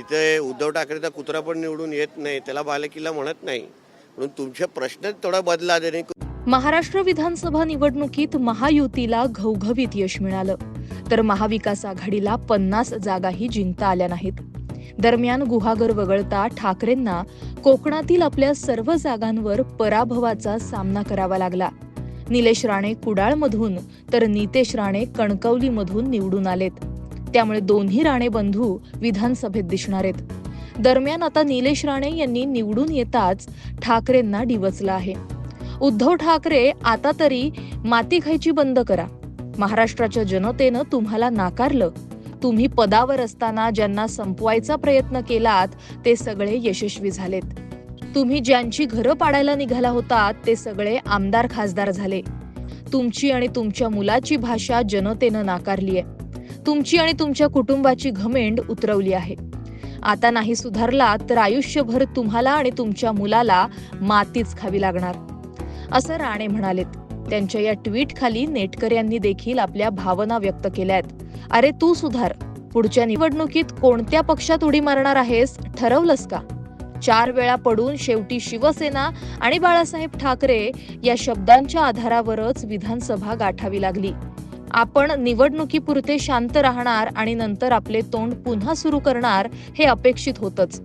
तिथे उद्धव ठाकरेचा कुत्रा पण निवडून येत नाही त्याला बालेकिल्ला म्हणत नाही. म्हणून तुमचे प्रश्न थोडा बदला देणे महाराष्ट्र विधानसभा निवडणुकीत महायुतीला घवघवीत यश मिळालं. तर महाविकास आघाडीला पन्नास जागाही जिंकता आल्या नाहीत. दरम्यान गुहागर वगळता ठाकरेंना कोकणातील आपल्या सर्व जागांवर पराभवाचा सामना करावा लागला. निलेश राणे कुडाळमधून तर नितेश राणे कणकवलीमधून निवडून आलेत. त्यामुळे दोन्ही राणे बंधू विधानसभेत दिसणार आहेत. दरम्यान आता निलेश राणे यांनी निवडून येताच ठाकरेंना डिवचलं आहे. उद्धव ठाकरे आता तरी माती खायची बंद करा. महाराष्ट्राच्या जनतेनं तुम्हाला नाकारलं. तुम्ही पदावर असताना ज्यांना संपवायचा प्रयत्न केलात ते सगळे यशस्वी झालेत. तुम्ही ज्यांची घरं पाडायला निघाला होतात ते सगळे आमदार खासदार झाले. तुमची आणि तुमच्या मुलाची भाषा जनतेनं नाकारली आहे तुमची आणि तुमच्या कुटुंबाची घमेंड उतरवली आहे. आता नाही सुधारला तर आयुष्यभर तुम्हाला आणि तुमच्या मुलाला मातीच खावी लागणार. असं राणे म्हणालेत. त्यांच्या या ट्विट खाली नेटकर यांनी देखील आपल्या भावना व्यक्त केल्यात अरे तू सुधार. पुढच्या निवडणुकीत कोणत्या पक्षात उडी मारणार आहेस? ठरवलंस का? चार वेळा पडून शेवटी शिवसेना आणि बाळासाहेब ठाकरे या शब्दांच्या आधारावरच विधानसभा गाठावी लागली. आपण निवडणुकीपुरते शांत राहणार आणि नंतर आपले तोंड पुन्हा सुरू करणार हे अपेक्षित होतच.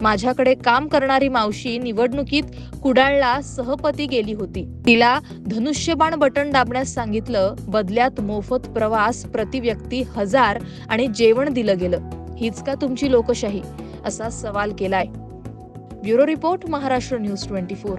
माझ्याकडे काम करणारी मावशी निवडणुकीत कुडाळला सहपती गेली होती. तिला धनुष्यबाण बटन दाबण्यास सांगितलं बदल्यात मोफत प्रवास प्रति व्यक्ती हजार आणि जेवण दिलं गेलं. हीच का तुमची लोकशाही? असा सवाल केलाय. Bureau report Maharashtra news twenty four.